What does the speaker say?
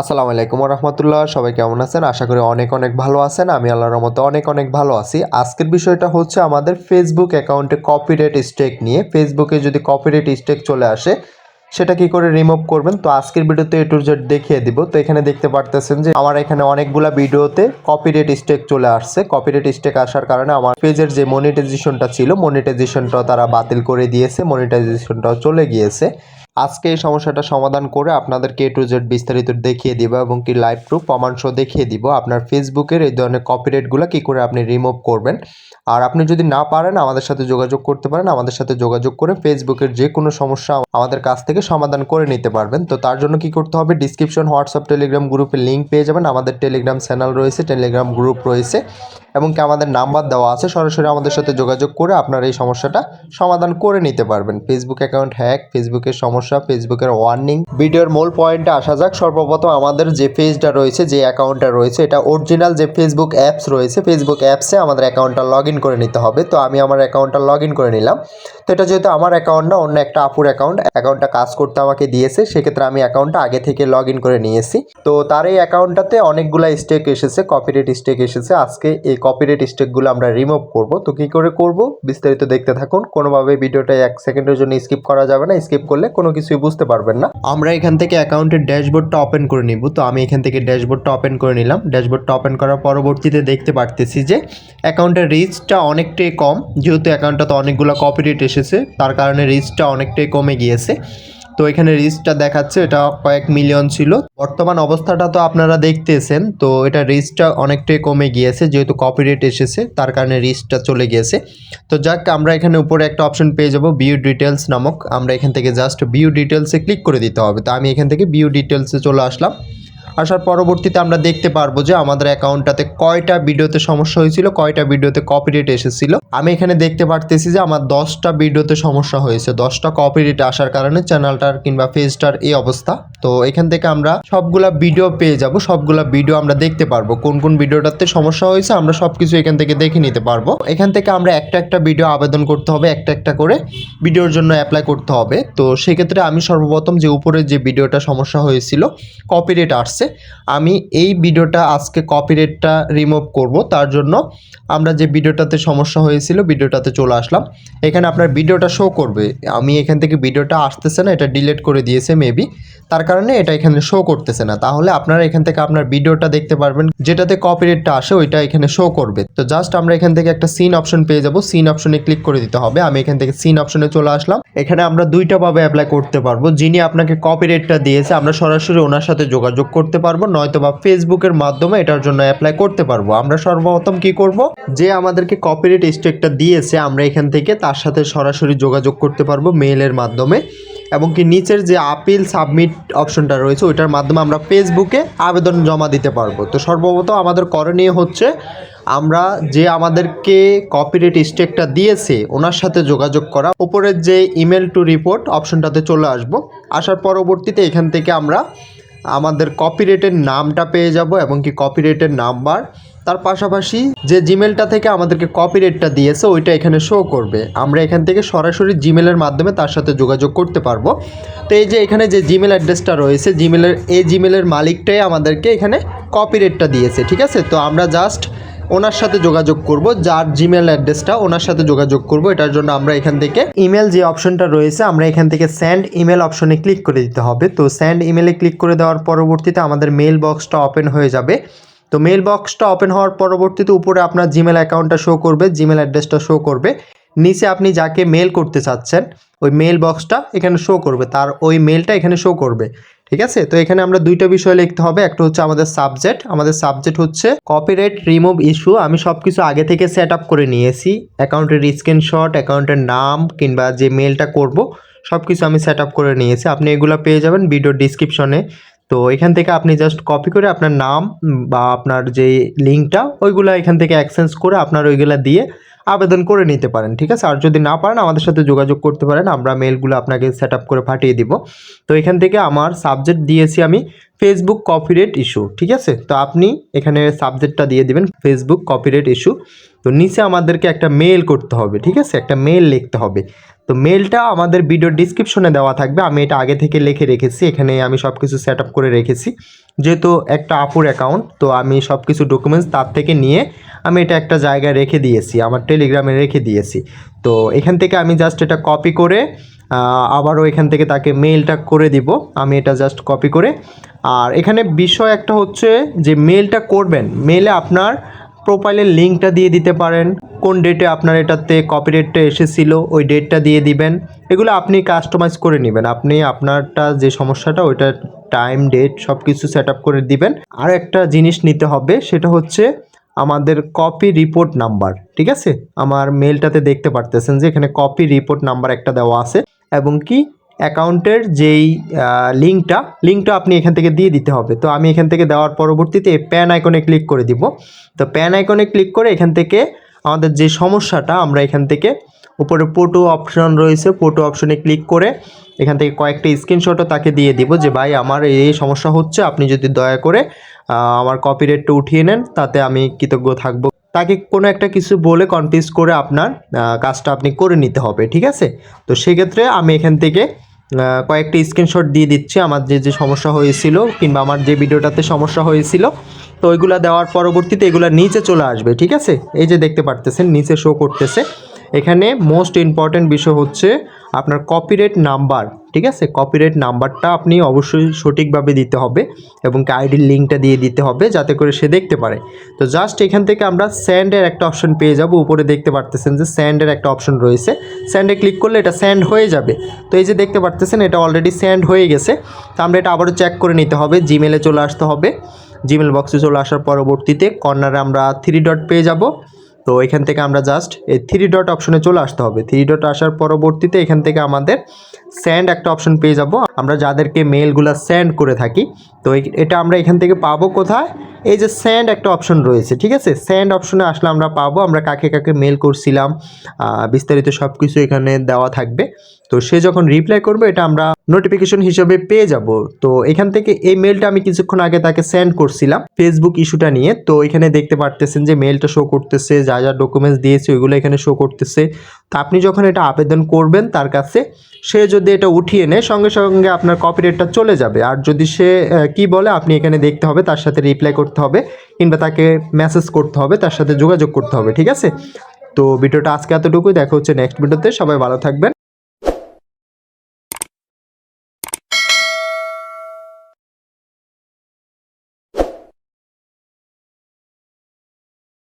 আসসালামু আলাইকুম রহমতুল্লাহ সবাই কেমন আছেন? আশা করি অনেক অনেক ভালো আছেন। আমি আল্লাহর রহমতে অনেক অনেক ভালো আছি। আজকের বিষয়টা হচ্ছে আমাদের ফেসবুক অ্যাকাউন্টে কপিরেট স্টেক নিয়ে। ফেসবুকে যদি কপিরেট স্টেক চলে আসে, সেটা কি করে রিমুভ করবেন? তো আজকের ভিডিওতে এ টু জেড দেখিয়ে দিব। তো এখানে দেখতে পারতেছেন যে আমার এখানে অনেকগুলা ভিডিওতে কপিরেট স্টেক চলে আসছে। কপিরেট স্টেক আসার কারণে আমার পেজের যে মনিটাইজেশনটা ছিল মনিটাইজেশনটাও তারা বাতিল করে দিয়েছে মনিটাইজেশনটাও চলে গিয়েছে। আজকে এই সমস্যাটা সমাধান করে আপনাদেরকে এ টু জেড বিস্তারিত দেখিয়ে দিব এবং কি লাইভ প্রুফ প্রমাণ সহ দেখিয়ে দিব আপনার ফেসবুকের এই ধরনের কপিরাইটগুলো কী করে আপনি রিমুভ করবেন। আর আপনি যদি না পারেন, আমাদের সাথে যোগাযোগ করতে পারেন, আমাদের সাথে যোগাযোগ করে ফেসবুকের যে কোনো সমস্যা আমাদের কাছ থেকে সমাধান করে নিতে পারবেন। তো তার জন্য কি করতে হবে ডিসক্রিপশন হোয়াটসঅ্যাপ টেলিগ্রাম গ্রুপের লিঙ্ক পেয়ে যাবেন। আমাদের টেলিগ্রাম চ্যানেল রয়েছে টেলিগ্রাম গ্রুপ রয়েছে। এবং কি আমাদের নাম্বার দেওয়া আছে, সরাসরি আমাদের সাথে যোগাযোগ করে আপনার এই সমস্যাটা সমাধান করে নিতে পারবেন। ফেসবুক অ্যাকাউন্ট হ্যাক ফেসবুকের সমস্যা ফেসবুকের ওয়ার্নিং ভিডিওর মূল পয়েন্টে আসা যাক, সর্বপ্রথম আমাদের যে পেজটা রয়েছে, যে অ্যাকাউন্টটা রয়েছে, এটা অরিজিনাল যে ফেসবুক অ্যাপস রয়েছে ফেসবুক অ্যাপসে আমাদের অ্যাকাউন্টটা লগ ইন করে নিতে হবে। তো আমি আমার অ্যাকাউন্টটা লগ ইন করে নিলাম। তো এটা যেহেতু আমার অ্যাকাউন্ট না, অন্য একটা আপুর অ্যাকাউন্ট অ্যাকাউন্টটা কাজ করতে আমাকে দিয়েছে, সেক্ষেত্রে আমি অ্যাকাউন্টটা আগে থেকে লগ ইন করে নিয়েছি। তো তার এই অ্যাকাউন্টটাতে অনেকগুলো স্টেক এসেছে কপিরেট স্টেক এসেছে। আজকে এই কপিরেট স্টেকগুলো আমরা রিমুভ করব। তো কি করে করব? বিস্তারিত দেখতে থাকুন। কোনোভাবে ভিডিওটা এক সেকেন্ডের জন্য স্কিপ করা যাবে না। স্কিপ করলে কোনো কিছুই বুঝতে পারবেন না। আমরা এখান থেকে অ্যাকাউন্টের ড্যাশবোর্ডটা ওপেন করে নিব। তো আমি এখান থেকে ড্যাশবোর্ডটা ওপেন করে নিলাম। ড্যাশবোর্ডটা ওপেন করার পরবর্তীতে দেখতে পারতেছি যে অ্যাকাউন্টের রিচটা অনেকটাই কম। যেহেতু অ্যাকাউন্টটা তো অনেকগুলো কপিরেট এসেছে, তার কারণে রিচটা অনেকটাই কমে গিয়েছে। তো এখানে রিস্কটা দেখাচ্ছে, এটা কয়েক মিলিয়ন ছিল। বর্তমান অবস্থাটা তো আপনারা দেখতেছেন, তো এটা রিস্কটা অনেকটাই কমে গিয়েছে, যেহেতু কপিরেট এসেছে, তার কারণে রিস্কটা চলে গিয়েছে। তো যাক, আমরা এখানে উপরে একটা অপশন পেয়ে যাব বিউ ডিটেলস নামক। আমরা এখান থেকে জাস্ট বিউ ডিটেলসে ক্লিক করে দিতে হবে। তো আমি এখান থেকে বিউ ডিটেলসে চলে আসলাম। আসার পরবর্তীতে আমরা দেখতে পারব যে আমাদের অ্যাকাউন্টটাতে কয়টা ভিডিওতে সমস্যা হয়েছিল, কয়টা ভিডিওতে কপিরেট এসেছিল। আমি এখানে দেখতে পারতেছি যে আমার দশটা ভিডিওতে সমস্যা হয়েছে। দশটা কপিরেট আসার কারণে চ্যানেলটার কিংবা পেজটার এই অবস্থা। তো এখান থেকে আমরা সবগুলা ভিডিও পেয়ে যাব, সবগুলা ভিডিও আমরা দেখতে পারব। কোন কোন ভিডিওটাতে সমস্যা হয়েছে আমরা সব কিছু এখান থেকে দেখে নিতে পারব। এখান থেকে আমরা একটা একটা ভিডিও আবেদন করতে হবে, একটা একটা করে ভিডিওর জন্য অ্যাপ্লাই করতে হবে। তো সেক্ষেত্রে আমি সর্বপ্রথম যে উপরে যে ভিডিওটা সমস্যা হয়েছিল কপিরেট আসছে। আমি এই ভিডিওটা আজকে কপিরেটটা রিমুভ করব। তার জন্য আমরা যে ভিডিওটাতে সমস্যা হয়েছিল, ভিডিওটাতে চলে আসলাম। এখানে আপনার ভিডিওটা শো করবে। আমি এখান থেকে ভিডিওটা আসতেছে না, এটা ডিলিট করে দিয়েছে মেবি তার কারণে এটা এখানে শো করতেছে না। তাহলে আপনারা এখান থেকে আপনার ভিডিওটা দেখতে পারবেন। যেটাতে কপিরেটটা আসে, ওইটা এখানে শো করবে। তো জাস্ট আমরা এখান থেকে একটা সিন অপশন পেয়ে যাব। সিন অপশনে ক্লিক করে দিতে হবে। আমি এখান থেকে সিন অপশনে চলে আসলাম। এখানে আমরা দুইটা ভাবে অ্যাপ্লাই করতে পারব। যিনি আপনাকে কপিরেটটা দিয়েছে, আমরা সরাসরি ওনার সাথে যোগাযোগ করতে পারব, নয়তো বা ফেসবুকের মাধ্যমে এটার জন্য অ্যাপ্লাই করতে পারব। আমরা সর্বপ্রথম কি করব? যে আমাদেরকে কপিরেট স্টেকটা দিয়েছে, আমরা এখান থেকে তার সাথে সরাসরি যোগাযোগ করতে পারব মেইলের মাধ্যমে। এবং কি নিচের যে আপিল সাবমিট অপশনটা রয়েছে, ওইটার মাধ্যমে আমরা ফেসবুকে আবেদন জমা দিতে পারব। তো সর্বপ্রথম আমাদের করণীয় হচ্ছে, আমরা যে আমাদেরকে কপিরেট স্টেকটা দিয়েছে, ওনার সাথে যোগাযোগ করা। উপরের যে ইমেল টু রিপোর্ট অপশনটাতে চলে আসব। আসার পরবর্তীতে এখান থেকে আমরা আমাদের কপিরেটের নামটা পেয়ে যাব এবং কি কপিরেটের নাম্বার তার পাশাপাশি যে জিমেলটা থেকে আমাদেরকে কপিরেটটা দিয়েছে, ওইটা এখানে শো করবে। আমরা এখান থেকে সরাসরি জিমেলের মাধ্যমে তার সাথে যোগাযোগ করতে পারব। তো এই যে এখানে যে জিমেল অ্যাড্রেসটা রয়েছে জিমেলের এই জিমেলের মালিকটাই আমাদেরকে এখানে কপিরেটটা দিয়েছে, ঠিক আছে? তো আমরা জাস্ট ওনার সাথে যোগাযোগ করব, যার জিমেল অ্যাড্রেসটা ওনার সাথে যোগাযোগ করব, এটার জন্য আমরা এখান থেকে ইমেল যে অপশনটা রয়েছে, আমরা এখান থেকে স্যান্ড ইমেল অপশনে ক্লিক করে দিতে হবে। তো স্যান্ড ইমেলে ক্লিক করে দেওয়ার পরবর্তীতে আমাদের মেল বক্সটা ওপেন হয়ে যাবে। তো মেল বক্সটা ওপেন হওয়ার পরবর্তীতে উপরে আপনার জিমেল অ্যাকাউন্টটা শো করবে জিমেল অ্যাড্রেসটা শো করবে। নিচে আপনি যাকে মেল করতে চাচ্ছেন, ওই মেল বক্সটা এখানে শো করবে, তার ওই মেলটা এখানে শো করবে। ঠিক আছে? তো এখানে আমরা দুইটা বিষয় লিখতে হবে। একটা হচ্ছে আমাদের সাবজেক্ট। আমাদের সাবজেক্ট হচ্ছে কপিরাইট রিমুভ ইস্যু আমি সব কিছু আগে থেকে সেট আপ করে নিয়েছি। অ্যাকাউন্টের স্ক্রিনশট অ্যাকাউন্টের নাম কিংবা যে মেলটা করব সব কিছু আমি সেট আপ করে নিয়েছি। আপনি এগুলো পেয়ে যাবেন ভিডিও ডিসক্রিপশনে তো এখান থেকে আপনি জাস্ট কপি করে আপনার নাম বা আপনার যে লিঙ্কটা, ওইগুলো এখান থেকে অ্যাক্সেস করে আপনার ওইগুলো দিয়ে আবেদন করে নিতে পারেন, ঠিক আছে? আর যদি না পারেন, আমাদের সাথে যোগাযোগ করতে পারেন, আমরা মেলগুলো আপনাকে সেট আপ করে পাঠিয়ে দিব। তো এখান থেকে আমার সাবজেক্ট দিয়েছি আমি ফেসবুক কপিরেট ইস্যু ঠিক আছে? তো আপনি এখানে সাবজেক্টটা দিয়ে দিবেন ফেসবুক কপিরেট ইস্যু তো নিচে আমাদেরকে একটা মেল করতে হবে, ঠিক আছে? একটা মেল লিখতে হবে। তো মেলটা আমাদের ভিডিও ডিসক্রিপশনে দেওয়া থাকবে। আমি এটা আগে থেকে লিখে রেখেছি, এখানে আমি সব কিছু সেট আপ করে রেখেছি। যেহেতু একটা আপুর অ্যাকাউন্ট তো আমি সব কিছু ডকুমেন্টস তার থেকে নিয়ে আমি এটা একটা জায়গায় রেখে দিয়েছি, আমার টেলিগ্রামে রেখে দিয়েছি। তো এখান থেকে আমি জাস্ট এটা কপি করে আবারও এখান থেকে তাকে মেলটা করে দিব। আমি এটা জাস্ট কপি করে। আর এখানে বিষয় একটা হচ্ছে যে মেলটা করবেন মেলে আপনার প্রোফাইলের লিঙ্কটা দিয়ে দিতে পারেন। কোন ডেটে আপনার এটাতে কপিরেটটা এসেছিল, ওই ডেটটা দিয়ে দিবেন। এগুলো আপনি কাস্টমাইজ করে নেবেন। আপনি আপনারটা যে সমস্যাটা, ওইটা টাইম ডেট সব কিছু সেট করে দিবেন। আর একটা জিনিস নিতে হবে, সেটা হচ্ছে আমাদের কপি রিপোর্ট নাম্বার ঠিক আছে? আমার মেলটাতে দেখতে পারতেছেন যে এখানে কপি রিপোর্ট নাম্বার একটা দেওয়া আছে, এবং কি অ্যাকাউন্টের যেই লিঙ্কটা লিঙ্কটা আপনি এখান থেকে দিয়ে দিতে হবে। তো আমি এখান থেকে দেওয়ার পরবর্তীতে প্যান আইকনে ক্লিক করে দিব। তো প্যান আইকনে ক্লিক করে এখান থেকে আমাদের যে সমস্যাটা, আমরা এখান থেকে উপরে পোটো অপশন রয়েছে ফটো অপশনে ক্লিক করে এখান থেকে কয়েকটা স্ক্রিনশটও তাকে দিয়ে দিব যে, ভাই, আমার এই সমস্যা হচ্ছে, আপনি যদি দয়া করে আমার কপিরেটটা উঠিয়ে নেন, তাতে আমি কৃতজ্ঞ থাকব। তাকে কোনো একটা কিছু বলে কনফিউজ করে আপনার কাজটা আপনি করে নিতে হবে, ঠিক আছে? তো সেক্ষেত্রে আমি এখান থেকে কয়েকটি স্ক্রিনশট দিয়ে দিচ্ছি, আমার যে যে সমস্যা হয়েছিল কিংবা আমার যে ভিডিওটাতে সমস্যা হয়েছিল। তো ওইগুলো দেওয়ার পরবর্তীতে এগুলো নিচে চলে আসবে, ঠিক আছে? এই যে দেখতে পারতেছেন, নিচে শো করতেছে। এখানে মোস্ট ইম্পর্ট্যান্ট বিষয় হচ্ছে আপনার কপিরাইট নাম্বার ঠিক আছে? কপিরাইট নাম্বারটা আপনি অবশ্যই সঠিকভাবে দিতে হবে এবং আইডির লিঙ্কটা দিয়ে দিতে হবে যাতে করে সে দেখতে পারে। তো জাস্ট এখান থেকে আমরা স্যান্ডের একটা অপশন পেয়ে যাব। উপরে দেখতে পারতেছেন যে স্যান্ডের একটা অপশন রয়েছে। স্যান্ডে ক্লিক করলে এটা স্যান্ড হয়ে যাবে। তো এই যে দেখতে পারতেছেন, এটা অলরেডি স্যান্ড হয়ে গেছে। তো আমরা এটা আবারও চেক করে নিতে হবে। জিমেলে চলে আসতে হবে। জিমেল বক্সে চলে আসার পরবর্তীতে কর্নারে আমরা থ্রি ডট পেয়ে যাব। তো এখান থেকে আমরা জাস্ট এই থ্রি ডট অপশনে চলে আসতে হবে। থ্রি ডট আসার পরবর্তীতে এখান থেকে আমাদের স্যান্ড একটা অপশন পেয়ে যাব। আমরা যাদেরকে মেলগুলো স্যান্ড করে থাকি তো এটা আমরা এখান থেকে পাবো কোথায়? এই যে স্যান্ড একটা অপশন রয়েছে, ঠিক আছে? স্যান্ড অপশনে আসলে আমরা পাবো, আমরা কাকে কাকে মেল করছিলাম বিস্তারিত সব কিছু এখানে দেওয়া থাকবে। তো সে যখন রিপ্লাই করবে, এটা আমরা নোটিফিকেশন হিসেবে পেয়ে যাব। তো এখান থেকে এই মেলটা আমি কিছুক্ষণ আগে তাকে সেন্ড করছিলাম ফেসবুক ইস্যুটা নিয়ে। তো এখানে দেখতে পারতেছেন যে মেলটা শো করতেছে, যা যা ডকুমেন্টস দিয়েছে, ওইগুলো এখানে শো করতেছে। তো আপনি যখন এটা আবেদন করবেন তার কাছে, সে যদি এটা উঠিয়ে নেয়, সঙ্গে সঙ্গে আপনার কপিরেটটা চলে যাবে। আর যদি সে কি বলে, আপনি এখানে দেখতে হবে, তার সাথে রিপ্লাই করতে হবে, কিংবা তাকে মেসেজ করতে হবে, তার সাথে যোগাযোগ করতে হবে, ঠিক আছে? তো ভিডিওটা আজকে এতটুকুই, দেখা হচ্ছে নেক্সট ভিডিওতে সবাই ভালো থাকবেন।